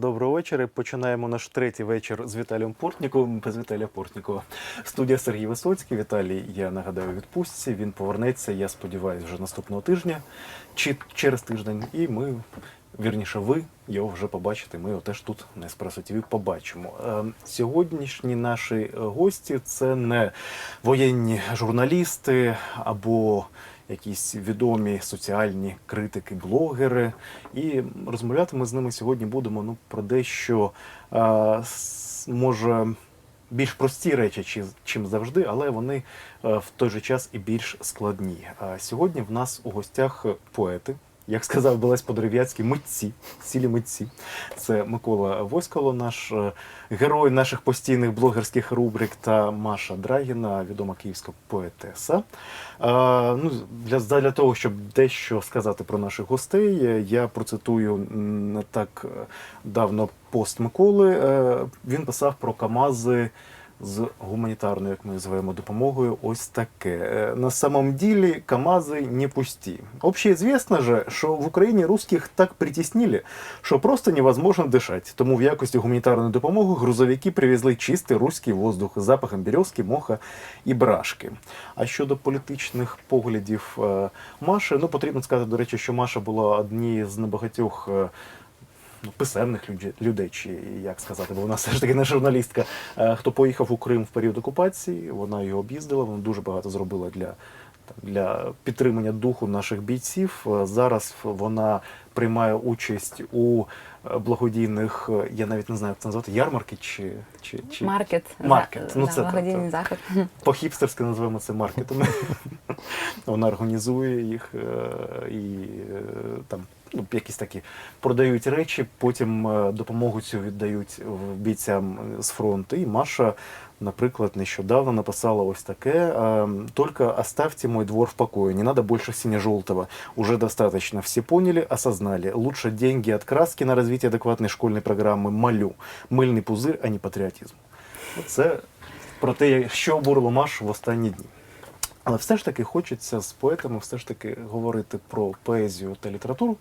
Доброго вечора. Починаємо наш третій вечір з Віталієм Портніковим, без Віталія Портнікова. Студія Сергій Висоцький. Віталій, я нагадаю, відпустці. Він повернеться, я сподіваюся, вже наступного тижня чи через тиждень. І ми, вірніше, ви його вже побачите. Ми його теж тут на Еспресо ТВ побачимо. Е, Сьогоднішні наші гості це не воєнні журналісти або якісь відомі соціальні критики, блогери. І розмовляти ми з ними сьогодні будемо ну, про дещо е, може більш прості речі, чи- чим завжди, але вони е, в той же час і більш складні. Сьогодні в нас у гостях поети. Як сказав Белесь Подерев'яцький, митці, цілі митці. Це Микола Воськало, наш е, герой наших постійних блогерських рубрик, та Маша Драгіна, відома київська поетеса. Е, ну, для, для того, щоб дещо сказати про наших гостей, е, я процитую не так давно пост Миколи. Він писав про Камази з гуманітарною, як ми називаємо, допомогою. Ось таке. Е, На самом деле КАМАЗы не пусті. Общеизвестно же, що в Україні русських так притіснили, що просто невозможно дишати. Тому в якості гуманітарної допомоги грузовики привезли чистий руський воздух з запахом березки, моха і брашки. А щодо політичних поглядів е, Маші, ну потрібно сказати, до речі, що Маша була однією з небагатьох. Ну, писемних люд- людей, чи як сказати, бо вона все ж таки не журналістка. е, Хто поїхав у Крим в період окупації, вона його об'їздила, вона дуже багато зробила для, для підтримання духу наших бійців. Е, Зараз вона приймає участь у е, благодійних, я навіть не знаю, як це назвати, ярмарки чи, чи, чи... Маркет. Маркет. За- Ну, да, це благодійний так. заход. по-хіпстерськи називаємо це маркетом. Вона організує їх і там ну, якісь такі продають речі, потім е, допомогу цю віддають бійцям з фронту. І Маша, наприклад, нещодавно написала ось таке: е, «Только оставьте мой двор в покое, не надо больше сине-желтого. Уже достаточно. Все поняли, осознали. Лучше деньги от краски на развитие адекватной школьной программы молю. Мильний пузир, а не патріотизм. Це про те, що обурило Машу в останні дні. Але все ж таки хочеться з поетами все ж таки говорити про поезію та літературу.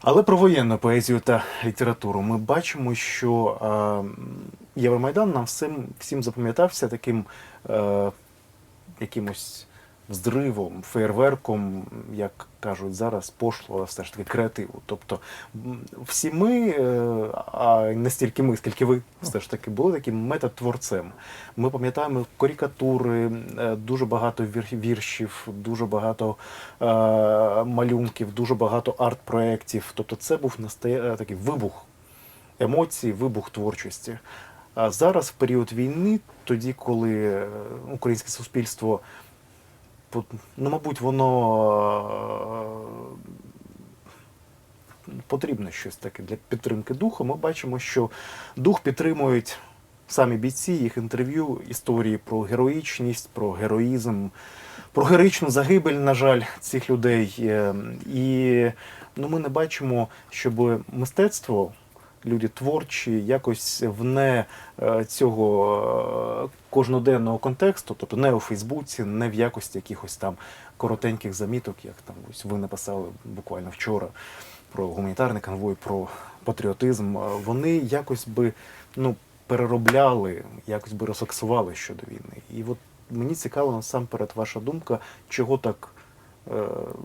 Але про воєнну поезію та літературу ми бачимо, що е, Євромайдан нам всім, всім запам'ятався таким е, якимось взривом, фейерверком, як кажуть зараз, пошлого все ж таки креативу. Тобто всі ми, е, а не стільки ми, скільки ви все ж таки були таким метатворцем. Ми пам'ятаємо карикатури, е, дуже багато віршів, дуже багато е, малюнків, дуже багато арт-проєктів. Тобто це був такий вибух емоцій, вибух творчості. А зараз, в період війни, тоді, коли українське суспільство, ну, мабуть, воно е, потрібно щось таке для підтримки духу, ми бачимо, що дух підтримують самі бійці, їх інтерв'ю, історії про героїчність, про героїзм, про героїчну загибель, на жаль, цих людей. Е, І ну, ми не бачимо, щоб мистецтво, люди творчі, якось вне е, цього е, кожноденного контексту, тобто не у Фейсбуці, не в якості якихось там коротеньких заміток, як там ось ви написали буквально вчора про гуманітарний конвой, про патріотизм, е, вони якось би ну, переробляли, якось би рефлексували щодо війни. І от мені цікаво насамперед ваша думка, чого так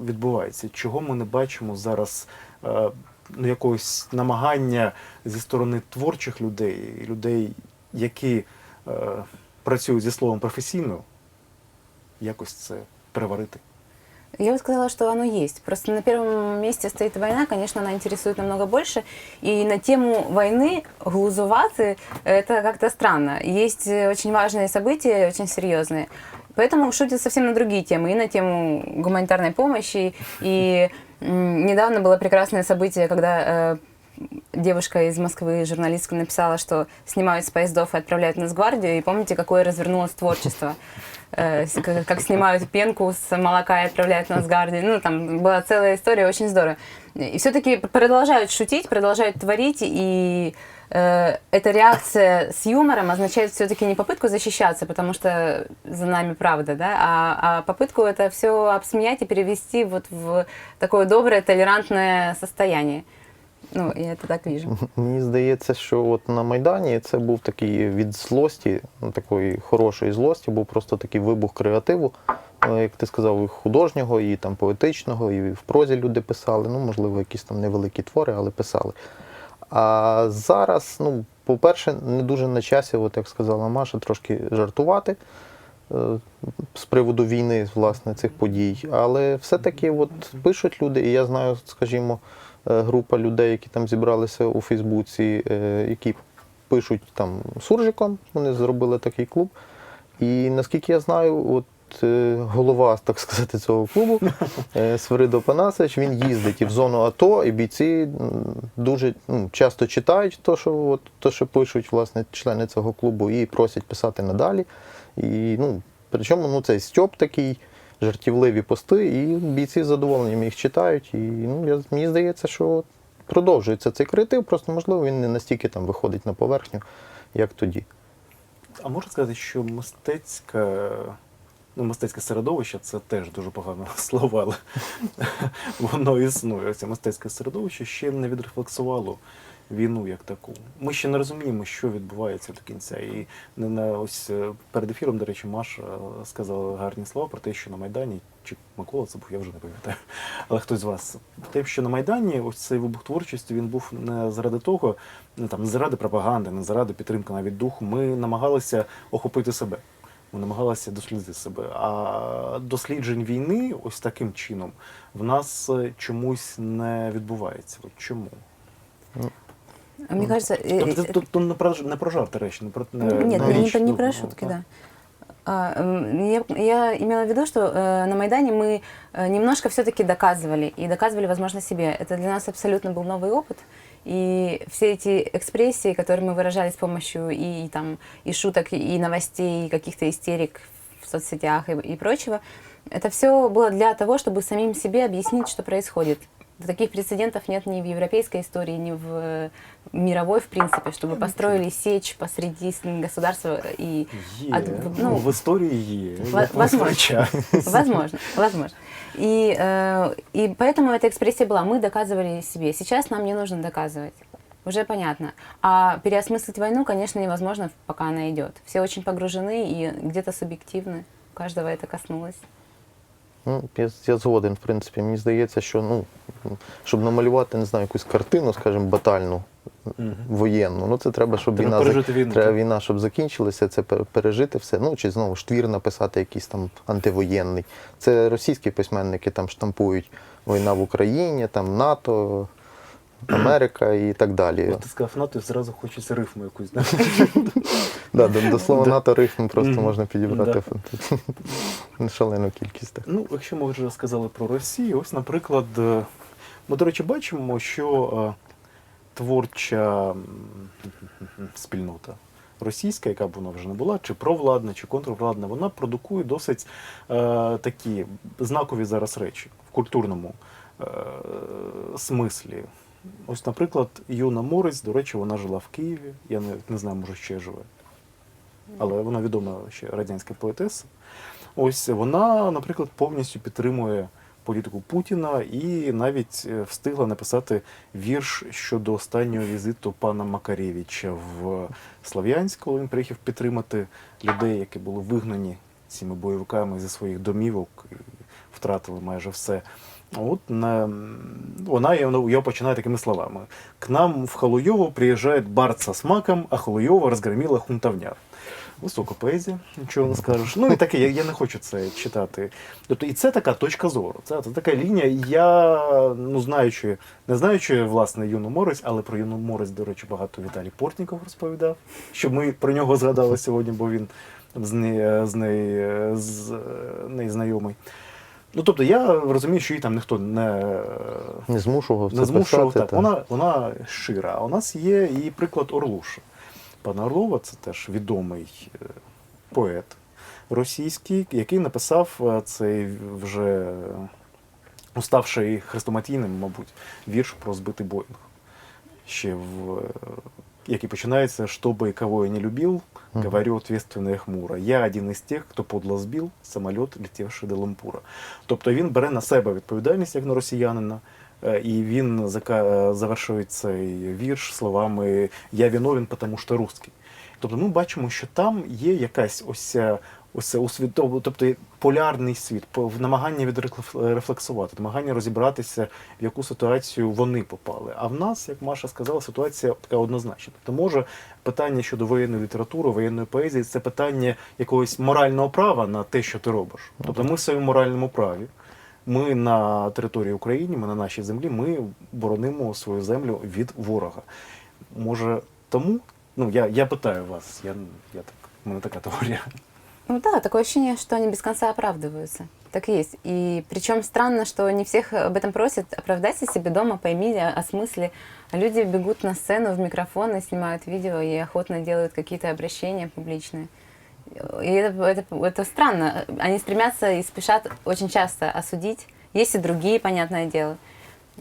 відбувається, чого ми не бачимо зараз ну, якогось намагання зі сторони творчих людей, людей, які е, працюють зі словом професійно, якось це переварити. Я бы сказала, что оно есть. Просто на первом месте стоит война, конечно, она интересует намного больше. И на тему войны глузуваты это как-то странно. Есть э, очень важные события, очень серьезные. Поэтому шутят совсем на другие темы. И на тему гуманитарной помощи. И м, недавно было прекрасное событие, когда э, девушка из Москвы, журналистка, написала, что снимают с поездов и отправляют в Нацгвардию. И помните, какое развернулось творчество? Э, как, снимают пенку с молока и отправляют в Нацгвардию. Ну, там была целая история, очень здорово. И все-таки продолжают шутить, продолжают творить, и эта реакция с юмором означает все-таки не попытку защищаться, потому что за нами правда, да, а, а попытку это все обсмеять и перевести вот в такое доброе, толерантное состояние. Ну, я это так вижу. Мені здається, що от на Майдані це був такий від злості, ну, такої хорошої злості, був просто такий вибух креативу, е, як ти сказав, і художнього, і там поетичного, і в прозі люди писали. Ну, можливо, якісь там невеликі твори, але писали. А зараз, ну, по-перше, не дуже на часі, от як сказала Маша, трошки жартувати е, з приводу війни, власне, цих подій. Але все-таки от пишуть люди, і я знаю, скажімо, е, група людей, які там зібралися у Фейсбуці, е, які пишуть там суржиком, вони зробили такий клуб. І наскільки я знаю, от голова, так сказати, цього клубу, е, Свиридо Панасович, він їздить і в зону АТО, і бійці дуже ну, часто читають то, що, от, то, що пишуть власне, члени цього клубу, і просять писати надалі. І, ну, причому ну, цей стьоп такий, жартівливі пости, і бійці з задоволенням їх читають. І ну, я, мені здається, що продовжується цей креатив, просто можливо він не настільки там виходить на поверхню, як тоді. А можна сказати, що мистецька, ну, мистецьке середовище це теж дуже погано слово, але воно існує. Це мистецьке середовище ще не відрефлексувало війну як таку. Ми ще не розуміємо, що відбувається до кінця. І не на ось е, перед ефіром, до речі, Маша е, сказала гарні слова про те, що на Майдані, чи Микола це був, я вже не пам'ятаю, але хтось з вас. Те, що на Майдані ось цей вибух творчості він був не заради того, не там не заради пропаганди, не заради підтримки навіть духу. Ми намагалися охопити себе. Ми намагалися дослідити себе. А досліджень війни ось таким чином в нас е, чомусь не відбувається. От чому? А Мне кажется, Тобто э, тут, тут не про не про жарти речі, не про не, Нет, не не, про- не ну, про ну, шутки, так. да. А, Я, я имела в виду, что э, на Майдане мы э, немножко все-таки доказывали, и доказывали, возможно, себе. Это для нас абсолютно был новый опыт. И все эти экспрессии, которые мы выражали с помощью и, там, и шуток, и новостей, и каких-то истерик в соцсетях и, и прочего, это все было для того, чтобы самим себе объяснить, что происходит. Таких прецедентов нет ни в европейской истории, ни в э, мировой, в принципе, чтобы построили сечь посреди с- государства и Є. от- ну, ну, в історії є. Во- як возможно. визначає. Возможно, возможно. И, э, и поэтому эта экспрессия была. Мы доказывали себе. Сейчас нам не нужно доказывать. Уже понятно. А переосмыслить войну, конечно, невозможно, пока она идет. Все очень погружены и где-то субъективны. Каждого это коснулось. Ну, я, я згоден, в принципі. Мені здається, що ну, щоб намалювати, не знаю, якусь картину, скажімо, батальну, Мгм. воєнну, ну це треба, щоб Треба війна, зак- війну, треба так. війна, щоб закінчилася, це пережити все. Ну, чи знову ж твір написати якийсь там антивоєнний. Це російські письменники там штампують війна в Україні, там НАТО, Америка і так далі. Ти сказав НАТО, і зразу хочеться рифму якусь. да? До, до слова НАТО рифм просто можна підібрати шалену кількість. Так. Ну, якщо ми вже сказали про Росію, ось, наприклад, е, ми, до речі, бачимо, що е, творча спільнота російська, яка б вона вже не була, чи провладна, чи контрвладна, вона продукує досить е, такі знакові зараз речі в культурному е, смислі. Ось, наприклад, Юна Морець, до речі, вона жила в Києві. Я не, не знаю, може ще живе. Але вона відома ще радянська поетеса. Ось вона, наприклад, повністю підтримує політику Путіна і навіть е, встигла написати вірш щодо останнього візиту пана Макаревича в Слов'янськ, коли він приїхав підтримати людей, які були вигнані цими бойовиками зі своїх домівок і втратили майже все. От на, вона його його починає такими словами: К нам в Халуйово приїжджає бард со смаком, а Халуйово розгромила хунтовня. Висока поезія, нічого не скажеш. Ну і таке, я, я не хочу це читати. Тобто, і це така точка зору. Це, це така лінія. Я, ну знаючи, не знаючи власне Юну Морець, але про Юну Морець, до речі, багато Віталій Портніков розповідав, щоб ми про нього згадали сьогодні, бо він з неї, з неї, з неї знайомий. Ну тобто я розумію, що її там ніхто не, Не змушував це не змушував. писати. Так, та. вона, вона щира. А у нас є і приклад Орлуша. Пана Орлова це теж відомий е, поет російський, який написав е, цей вже е, уставший хрестоматійним, мабуть, вірш про збитий Боїнг. Ще в, який починається «Чтобы и кого я не любил, Мгм. говорю ответственно и хмуро. Я один із тих, хто подло збив самоліт, летівши до Лампура. Тобто він бере на себе відповідальність як на росіянина, І він е, завершує цей вірш словами Я виновен, тому що русський. Тобто ми бачимо, що там є якась ось ось це тобто полярний світ, намагання відрефлексувати, намагання розібратися, в яку ситуацію вони попали. А в нас, як Маша сказала, ситуація така однозначна. То може питання щодо воєнної літератури, воєнної поезії це питання якогось морального права на те, що ти робиш. Тобто ми в своєму моральному праві. Ми на території України, ми на нашій землі, ми боронимо свою землю від ворога. Може, тому? Ну, я, я питаю вас, я, я так, у мене така теорія. Ну да, такое ощущение, что они без конца оправдываются. Так и есть. И причем странно, что не всех об этом просят. Оправдайся себе дома, пойми о о смысле. А люди бегут на сцену в микрофон и снимают видео и охотно делают какие-то обращения публичные. И это, это, это странно. Они стремятся и спешат очень часто осудить. Есть и другие, понятное дело.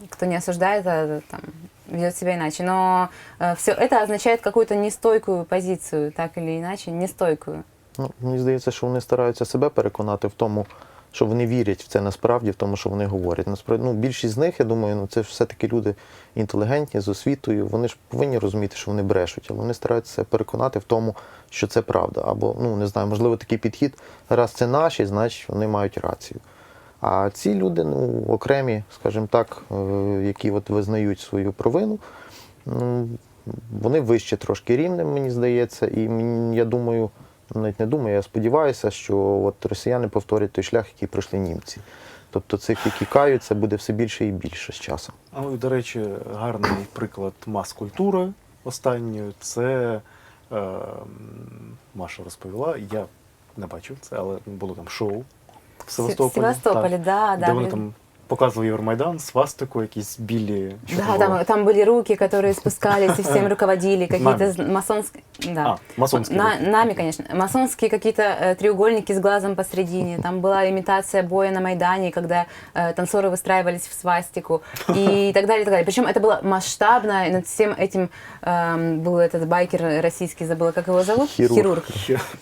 Кто не осуждает, а там, ведет себя иначе. Но все это означает какую-то нестойкую позицию, так или иначе, нестойкую. Ну, мені здається, що вони стараються себе переконати в тому, що вони вірять в це насправді, в тому, що вони говорять. Насправді, ну, більшість з них, я думаю, ну, це ж все-таки люди інтелігентні, з освітою. Вони ж повинні розуміти, що вони брешуть, але вони стараються переконати в тому, що це правда. Або, ну не знаю, можливо, такий підхід, раз це наші, значить вони мають рацію. А ці люди, ну, окремі, скажімо так, е, які от визнають свою провину, ну, вони вище трошки рівнем, мені здається, і я думаю, навіть не думаю, я сподіваюся, що от росіяни повторять той шлях, який пройшли німці. Тобто цих, які каються, буде все більше і більше з часом. Ну, і, до речі, гарний приклад мас-культури останньої це е, Маша розповіла. Я не бачив це, але було там шоу в Севастополі. В Севастополе, так, да, да. вони там показували Євромайдан, свастику, якісь білі. що Да, було? там, там были руки, которые спускались и всем руководили, какие-то Нами. з- масонские... Да. А, масонские На- руки. нами, конечно. Масонские какие-то э, треугольники с глазом посредине. Там была имитация боя на Майдане, когда э, танцоры выстраивались в свастику и так далее, и так далее. Причем это было масштабно, и над всем этим эм, был этот байкер российский, забыла, как его зовут? Хирург.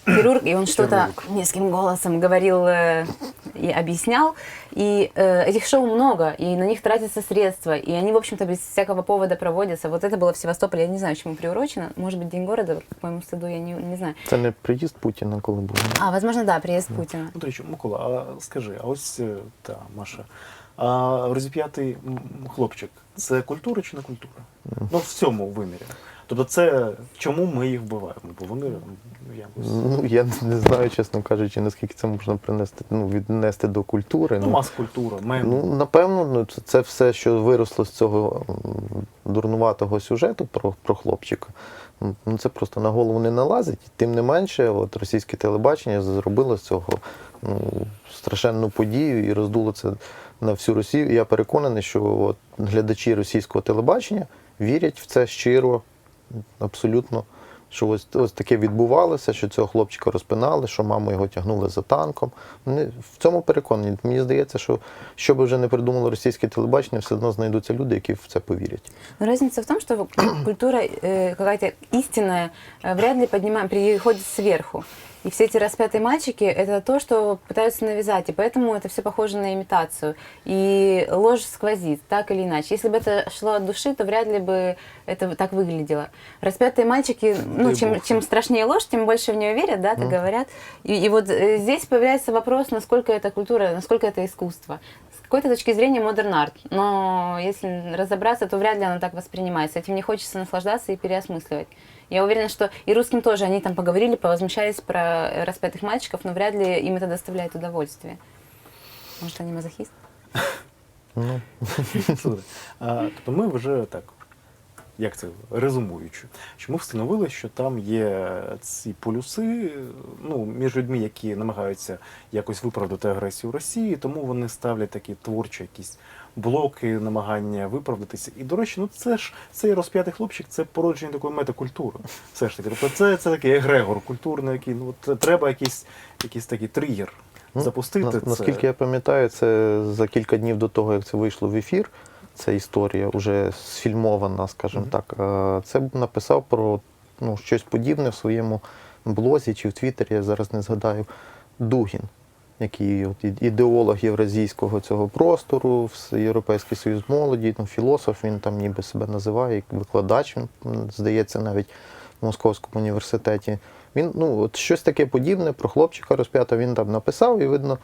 Хирург, и он что-то Хирург. низким голосом говорил э, и объяснял. И э, этих шоу много, и на них тратятся средства, и они, в общем-то, без всякого повода проводятся. Вот это было в Севастополе, я не знаю, чему приурочено. Может быть, День города, к моему стыду, я не, не знаю. Це не приїзд Путіна, коли був. А, возможно, да, приезд Путина. Ну, до речі, Микола, а скажи, а ось е, та Маша, а розіп'ятий м, хлопчик це культура чи не культура? Ну, в цьому вимірі. Тобто, це чому ми їх вбиваємо? Бо вони якось. Ну, я не знаю, чесно кажучи, наскільки це можна принести, ну, віднести до культури. Ну, мас-культура, мем. Ну, напевно, ну, це, це все, що виросло з цього дурнуватого сюжету про, про хлопчика. Ну, це просто на голову не налазить. Тим не менше, от російське телебачення зробило з цього ну, страшенну подію і роздуло це на всю Росію. І я переконаний, що от, глядачі російського телебачення вірять в це щиро, абсолютно. Що ось, ось таке відбувалося, що цього хлопчика розпинали, що маму його тягнули за танком. Вони в цьому переконані. Мені здається, що що би вже не придумало російське телебачення, все одно знайдуться люди, які в це повірять. Но разница в том, что культура э, какая-то э, вряд ли піднімає, приходит сверху. И все эти распятые мальчики – это то, что пытаются навязать, и поэтому это все похоже на имитацию. И ложь сквозит, так или иначе. Если бы это шло от души, то вряд ли бы это так выглядело. Распятые мальчики, ну, Дай чем, бог. чем страшнее ложь, тем больше в нее верят, да, так говорят. И, и вот э, здесь появляется вопрос, насколько это культура, насколько это искусство. С какой-то точки зрения модерн арт, но если разобраться, то вряд ли оно так воспринимается. Этим не хочется наслаждаться и переосмысливать. Я уверена, что и русским тоже они там поговорили, повозмущались про э, распятых мальчиков, но вряд ли им это доставляет удовольствие. Может, они мазохисты? Ну, Слухай, а, тобто ми вже так, як це резумуючи, що ми встановили, що там є ці полюси ну, між людьми, які намагаються якось виправдати агресію Росії, тому вони ставлять такі творчі якісь блоки, намагання виправдатися. І, до речі, ну це ж цей розп'ятий хлопчик, це породження такої метакультури. Все ж таки. Тобто це, це такий егрегор культурний, який ну, от, треба якийсь, якийсь такий тригер Ну, запустити. на- це. Наскільки я пам'ятаю, це за кілька днів до того, як це вийшло в ефір, ця історія вже сфільмована, скажімо Мгм. так. е, Це написав про ну, щось подібне в своєму блозі чи в Твіттері, я зараз не згадаю, Дугін. Який от ідеолог євразійського цього простору, Європейський союз молоді, ну, філософ, він там ніби себе називає, як викладач, він, здається, навіть в Московському університеті. Він ну, от щось таке подібне про хлопчика розп'ята він там написав, і видно,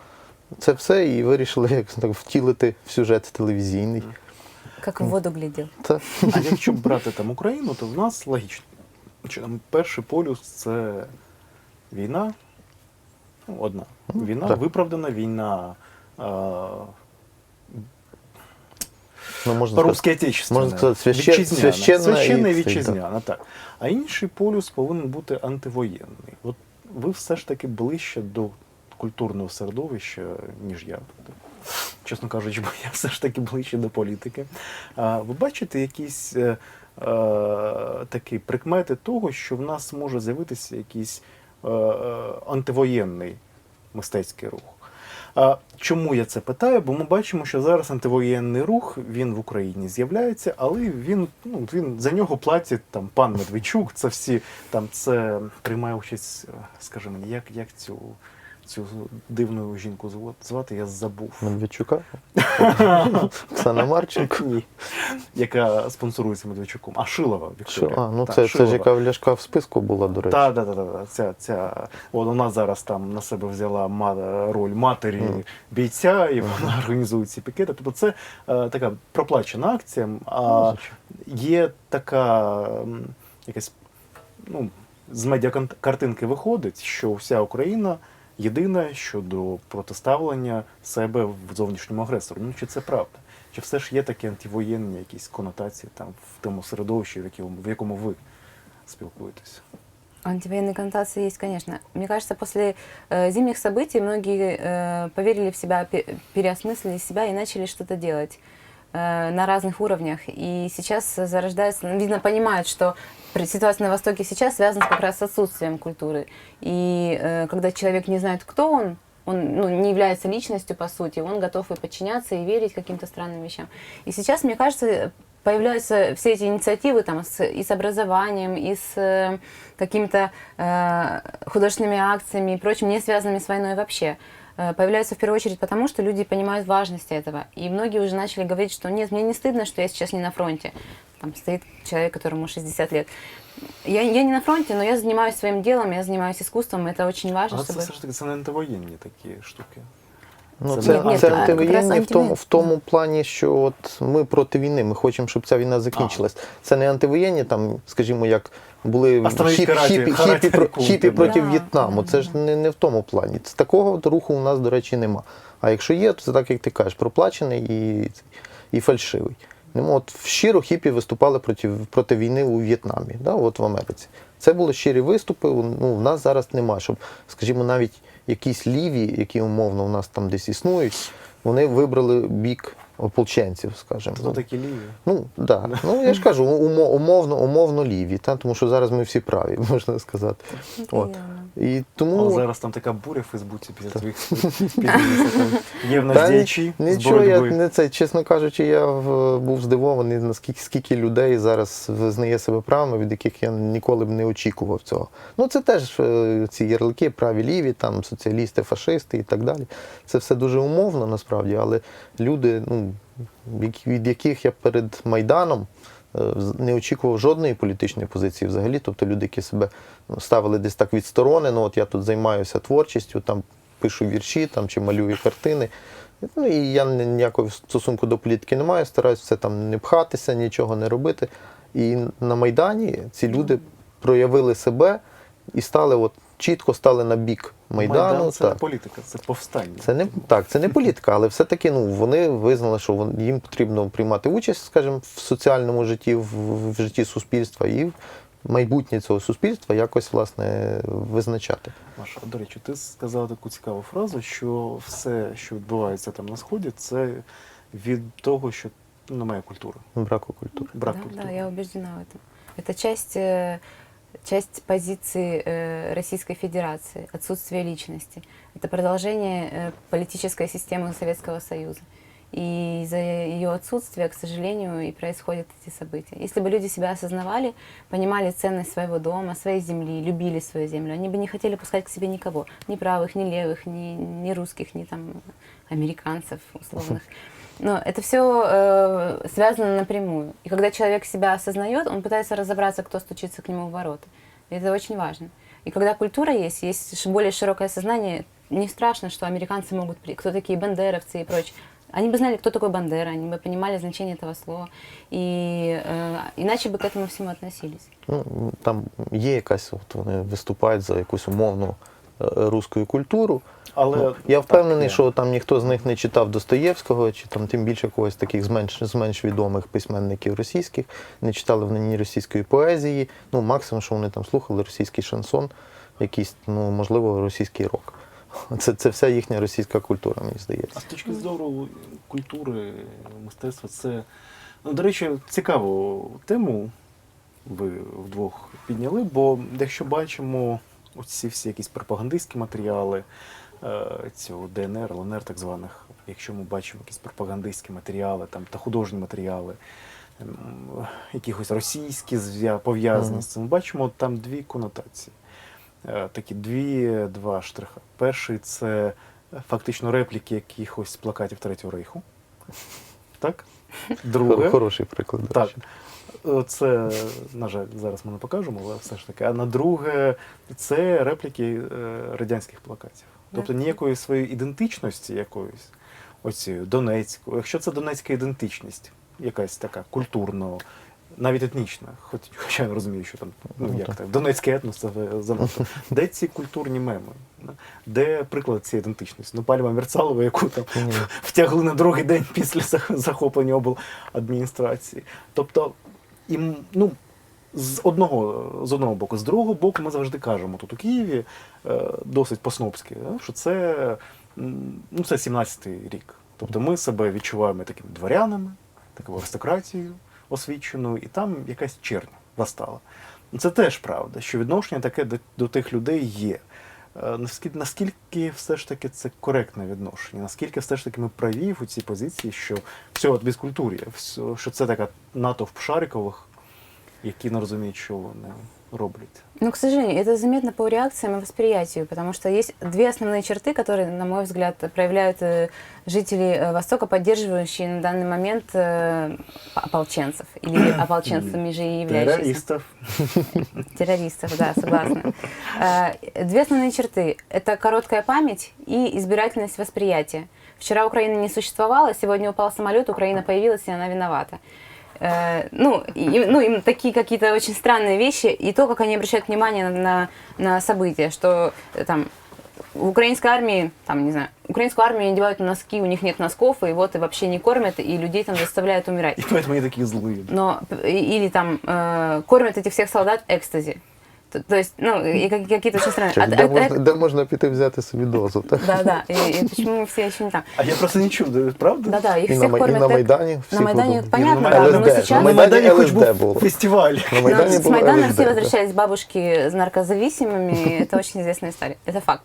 це все, і вирішили як так, втілити в сюжет телевізійний. Как в воду глядел. Це А якщо брати там Україну, то в нас логічно. Перший полюс це війна. Ну, одна. Війна, так. виправдана війна. А, ну, можна по-русски отечественна. можна сказати, свяще- вітчизняна. священна і вітчизняна, так. А інший полюс повинен бути антивоєнний. От ви все ж таки ближче до культурного середовища, ніж я. Чесно кажучи, бо я все ж таки ближче до політики. А ви бачите якісь е, е, такі прикмети того, що в нас може з'явитися якийсь е, е, антивоєнний мистецький рух? А чому я це питаю? Бо ми бачимо, що зараз антивоєнний рух він в Україні з'являється, але він ну він за нього платить там пан Медведчук. Це всі там це приймає участь, е, скажи мені, як, як цю, цю дивну жінку звати, я забув. Медведчука. Оксана Марченко. Ні. Яка спонсорується Медведчуком. А Шилова? Вікторія. А, ну це, це ж яка в Ляшка в списку була, до речі. Так, так, так. Ця, ця, от вона зараз там на себе взяла роль матері бійця, і вона організує ці пікети. Тобто це е, така проплачена акція. А Ну, є така якась, ну, з медіакартинки виходить, що вся Україна єдина щодо протиставлення себе в зовнішньому агресору. Ну чи це правда? Чи все ж є такі антивоєнні якісь конотації там в тому середовищі, в якому, в якому ви спілкуєтесь? Антивоенные коннотации есть, конечно. Мне кажется, после э, зимних событий многие э, поверили в себя, пе- переосмыслили себя и начали что-то делать э, На разных уровнях. И сейчас зарождается, ну, видно, понимают, что ситуация на Востоке сейчас связана как раз с отсутствием культуры. И э, когда человек не знает, кто он, он ну, не является личностью, по сути, он готов и подчиняться, и верить каким-то странным вещам. И сейчас, мне кажется, появляются все эти инициативы там, с, и с образованием, и с э, какими-то э, художественными акциями и прочим, не связанными с войной вообще. Э, Появляются в первую очередь потому, что люди понимают важность этого. И многие уже начали говорить, что нет, мне не стыдно, что я сейчас не на фронте. Там стоит человек, которому 60 лет. Я, я не на фронте, но я занимаюсь своим делом, я занимаюсь искусством, это очень важно, Але це чтобы... все ж таки це не антивоєнні такі штуки. Ну, Це це, це, антивоєнні в тому, в тому плані, що от ми проти війни, ми хочемо, щоб ця війна закінчилась. Це не антивоєнні, там, скажімо, як були Остановіть хіп, хіпі, хіпі, про- хіпі проти Да, В'єтнаму. Це ж не, не в тому плані. Це такого от руху у нас, до речі, нема. А якщо є, то це так, як ти кажеш, проплачений і, і фальшивий. Ну, от щиро хіпі виступали проти, проти війни у В'єтнамі, да, от в Америці. Це були щирі виступи. Ну, в нас зараз нема, щоб, скажімо, навіть якісь ліві, які умовно у нас там десь існують, вони вибрали бік ополченців, скажімо. Хто такі ліві? Ну, да. ну я ж кажу, умо- умовно, умовно ліві, та? тому що зараз ми всі праві, можна сказати. От. І тому Але зараз там така буря в Фейсбуці після твоїх спільниць. Є в нас діячі Нічого, я не це, чесно кажучи, я був здивований, наскільки скільки людей зараз визнає себе правими, від яких я ніколи б не очікував цього. Ну це теж е, ці ярлики, праві ліві, там соціалісти, фашисти і так далі. Це все дуже умовно насправді, але люди, ну, від яких я перед Майданом. е, Не очікував жодної політичної позиції взагалі. Тобто люди, які себе ну, ставили десь так відсторонено, от я тут займаюся творчістю, там пишу вірші там, чи малюю картини. Ну і я ніякого стосунку до політики не маю, стараюся все там не пхатися, нічого не робити. І на Майдані ці люди проявили себе і стали от чітко стали на бік Майдану. Майдан це не так. політика, це повстання. Це не так, це не політика, але все-таки ну, вони визнали, що вон- їм потрібно приймати участь, скажімо, в соціальному житті, в, в житті суспільства і майбутнє цього суспільства якось власне визначати. Маша, до речі, ти сказала таку цікаву фразу, що все, що відбувається там на сході, це від того, що ну, немає культури, Браку культури. брак да, культури. да, я убеждена в этом. Это часть, э, часть позиции э, Российской Федерации, отсутствие личности. Это продолжение э, политической системы Советского Союза. И из-за ее отсутствия, к сожалению, и происходят эти события. Если бы люди себя осознавали, понимали ценность своего дома, своей земли, любили свою землю, они бы не хотели пускать к себе никого. Ни правых, ни левых, ни, ни русских, ни там американцев условных. Но это все связано напрямую. И когда человек себя осознает, он пытается разобраться, кто стучится к нему в ворота. И это очень важно. И когда культура есть, есть более широкое сознание, не страшно, что американцы могут, кто такие бандеровцы и прочее. Они бы знали, кто такой Бандера, они бы понимали значение этого слова, и э, иначе бы к этому всему относились. Ну, там є якась, от вони виступають за якусь умовну е, руську культуру. Але Ну, я впевнений, є. що там ніхто з них не читав Достоєвського, чи там тим більше когось таких з менш, з менш відомих письменників російських, не читали вони ні російської поезії. Ну, максимум, що вони там слухали, російський шансон, якийсь, ну, можливо, російський рок. Це, це вся їхня російська культура, мені здається. А з точки зору культури, мистецтва, це, ну, до речі, цікаву тему ви вдвох підняли, бо якщо бачимо оці всі якісь пропагандистські матеріали, е, цього ДНР, ЛНР так званих, якщо ми бачимо якісь пропагандистські матеріали там, та художні матеріали, ем, якихось російські пов'язані з цим, ми бачимо там дві конотації. Е, Такі дві, два штриха. Перший це фактично репліки якихось плакатів Третього Рейху. Так? Друге. Хороший приклад. Так. Це, на жаль, зараз ми не покажемо, але все ж таки. А на друге, це репліки е, радянських плакатів. Тобто ніякої своєї ідентичності якоїсь, оцієї Донецької. Якщо це донецька ідентичність, якась така культурно, навіть етнічна, хоч, хоча я розумію, що там, ну Ну, як так. донецький етнос це занадто. Де ці культурні меми? Де приклад цієї ідентичності? Ну, пальма Мерцалова, яку там втягли на другий день після зах- захоплення обладміністрації. Тобто, і, ну, з одного, з одного боку, з другого боку, ми завжди кажемо тут у Києві е, досить по-снопськи, що це, ну, це 17-й рік. Тобто ми себе відчуваємо такими дворянами, такою аристократією освіченою, і там якась чернь настала. Це теж правда, що відношення таке до, до тих людей є. Е, Наскільки, наскільки все ж таки це коректне відношення? Наскільки все ж таки ми праві в цій позиції, що все от безкультур'я, все, що це така натовп шарикових, які не розуміють, що вони роблять? Но, к сожалению, это заметно по реакциям и восприятию, потому что есть две основные черты, которые, на мой взгляд, проявляют э, жители э, Востока, поддерживающие на данный момент э, ополченцев или ополченцами же и являющиеся. Терористів. Террористов, да, согласна. Две основные черты. Это короткая память и избирательность восприятия. Вчера Украины не существовало, сегодня упал самолет, Украина появилась, и она виновата. Э, Ну, и- ну, им такие какие-то очень странные вещи, и то, как они обращают внимание на, на, на события, что э, там в украинской армии, там, не знаю, украинскую армию надевают носки, у них нет носков, и вот и вообще не кормят, и людей там заставляют умирать. І поэтому вони такі злі. Но п- и- или там э, кормят этих всех солдат экстази. То, то есть, ну, и как- какие-то очень странные. Чек, А- де, а- можна, де можна піти взяти собі дозу? Так? Да, да. И, и почему все еще не там? А я просто не чув, де- правда? Да, да, их І на, всех Ма- і кормят. на эк- Майдані всіх На Майдане, годували. понятно, на да, но ЛСД, мы на сейчас... На Майдані Майдані хоч ЛСД був було. фестиваль. На Ну, Майдані с було Майдана ЛСД, все да. возвращались бабушки с наркозависимыми. Это очень известная история. Это факт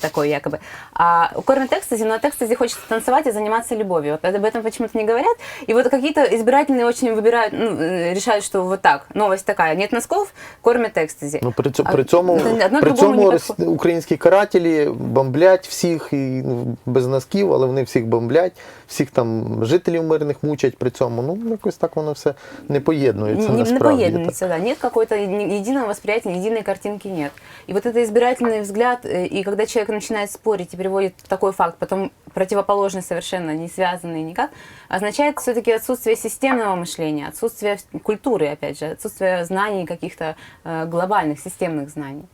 такой якобы. А кормят экстази, но от экстази хочется танцевать и заниматься любовью. Вот об этом почему-то не говорят. И вот какие-то избирательные очень выбирают, ну, э, решают, что вот так, новость такая, нет носков, кормят экстази. Ну, при, цьому, А при цьому, це одно при другому цьому не рос- підходить. українські карателі бомблять всіх і, ну, без носків, але вони всіх бомблять, всіх там жителів мирних мучать при цьому. Ну, якось так воно все не поєднується. не, не насправді. поединится, да. Нет какой-то еди- единого восприятия, единой картинки нет. И вот это избирательный взгляд, э, и когда человек начинает спорить и приводит такой факт, потом противоположный совершенно, не связанный никак, означает все-таки отсутствие системного мышления, отсутствие культуры, опять же, отсутствие знаний каких-то э, глобальных, системных знаний,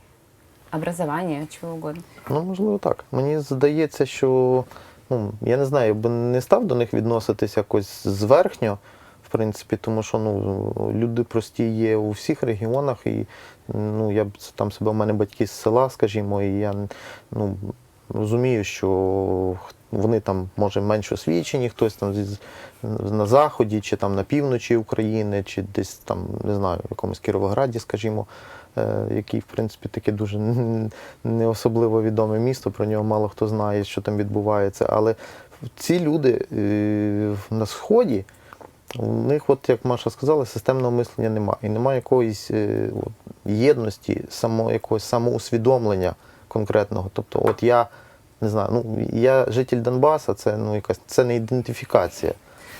образования, чего угодно. Ну, можливо, так. Мені здається, що ну, я не знаю, я б не став до них відноситись якось зверхньо, в принципі, тому що ну, люди прості є у всіх регіонах, і ну, я там себе в мене батьки з села, скажімо, і я ну, розумію, що вони там може менш освічені, хтось там на заході, чи там на півночі України, чи десь там, не знаю, в якомусь Кіровограді, скажімо, е, який, в принципі, таке дуже не особливо відоме місто, про нього мало хто знає, що там відбувається. Але ці люди е, на сході, у них, от як Маша сказала, системного мислення немає. І немає якоїсь е, от, єдності, само, якогось самоусвідомлення конкретного. Тобто, от я не знаю, ну я житель Донбаса, це ну якась це не ідентифікація.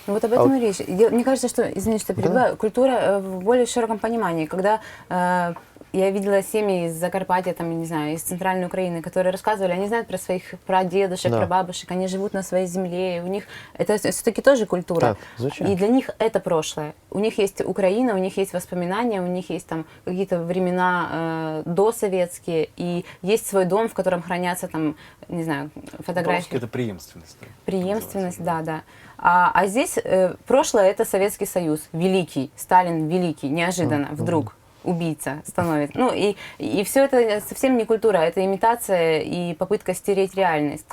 Ну вот об А этом вот- и речь. Я- мне кажется, что, извини, что перебиваю, культура э, в более широком понимании. Когда э, я видела семьи из Закарпатья, там, я не знаю, из центральной Украины, которые рассказывали, они знают про своих прадедушек, Да. прабабушек, они живут на своей земле, у них это все-таки тоже культура. Так, звичайно. И для них это прошлое. У них есть Украина, у них есть воспоминания, у них есть там какие-то времена э, досоветские, и есть свой дом, в котором хранятся там, не знаю, фотографии. По-русски это преемственность. да, Преемственность, да, да. А, а здесь э, прошлое это Советский Союз, великий, Сталин великий, неожиданно, вдруг убийца становится. Ну и, и все это совсем не культура, это имитация и попытка стереть реальность.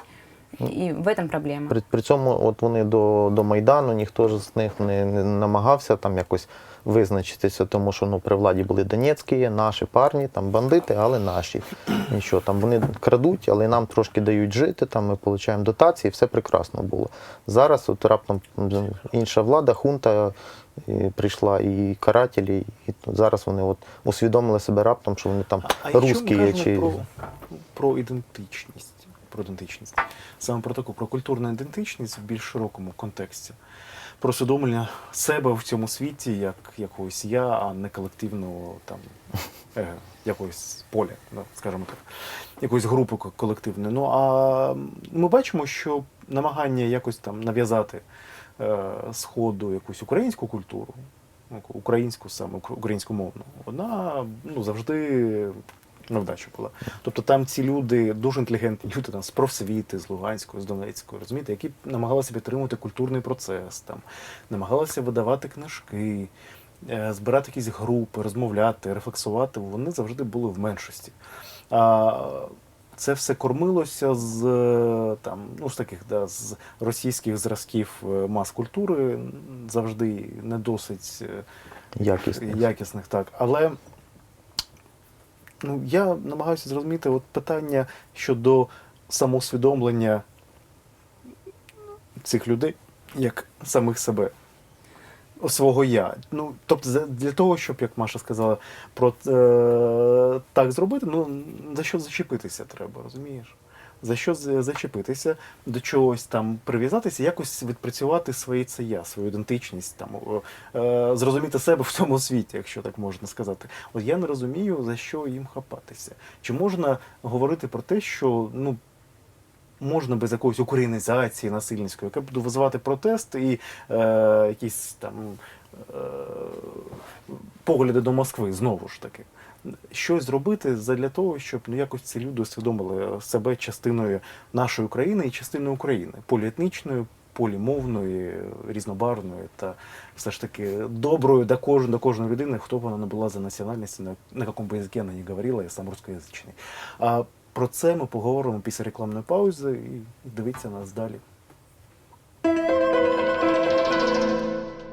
И в этом проблема. При, при цьому, от вони до, до Майдану, ніхто ж з них не, не намагався там якось визначитися, тому що ну, при владі були донецькі, наші парні, там бандити, але наші. Нічого, там вони крадуть, але нам трошки дають жити, там ми отримуємо дотації, все прекрасно було. Зараз от раптом м, інша влада, хунта і прийшла, і карателі, і зараз вони от усвідомили себе раптом, що вони там А русські є. Чи... про, про ідентичність, про ідентичність, саме про таку про культурну ідентичність в більш широкому контексті, про усвідомлення себе в цьому світі як якогось я, а не колективного там е, якогось поля, да, скажімо так, якоїсь групи колективної. Ну а ми бачимо, що намагання якось там нав'язати сходу якусь українську культуру, ну, українську саме ук- українськомовну, вона ну завжди невдача була. Тобто там ці люди дуже інтелігентні, люди там з профсвіти, з Луганської, з Донецької, розумієте, які намагалися підтримувати культурний процес, там намагалися видавати книжки, е, збирати якісь групи, розмовляти, рефлексувати. Вони завжди були в меншості. А це все кормилося з там, ну, з таких да, з російських зразків е, мас-культури, завжди не досить е, Якісних. якісних, так. Але ну, я намагаюся зрозуміти от питання щодо самоусвідомлення цих людей як самих себе. Свого я. Ну, тобто, для того, щоб, як Маша сказала, про е, так зробити, ну за що зачепитися треба, розумієш? За що зачепитися, до чогось там прив'язатися, якось відпрацювати своє це я, свою ідентичність, там, е, зрозуміти себе в цьому світі, якщо так можна сказати. От я не розумію, за що їм хапатися. Чи можна говорити про те, що ну, можна без якоїсь українізації насильницької, яка буде визивати протест і е, якісь там е, погляди до Москви знову ж таки. Щось зробити для того, щоб ну, якось ці люди усвідомили себе частиною нашої України і частиною України, поліетнічною, полімовної, різнобарвної та все ж таки доброю до кожної, до кожної людини, хто б вона не була за національністю, на, якому би язикі вона не говорила, я сам русскоязичний. Про це ми поговоримо після рекламної паузи і дивіться нас далі.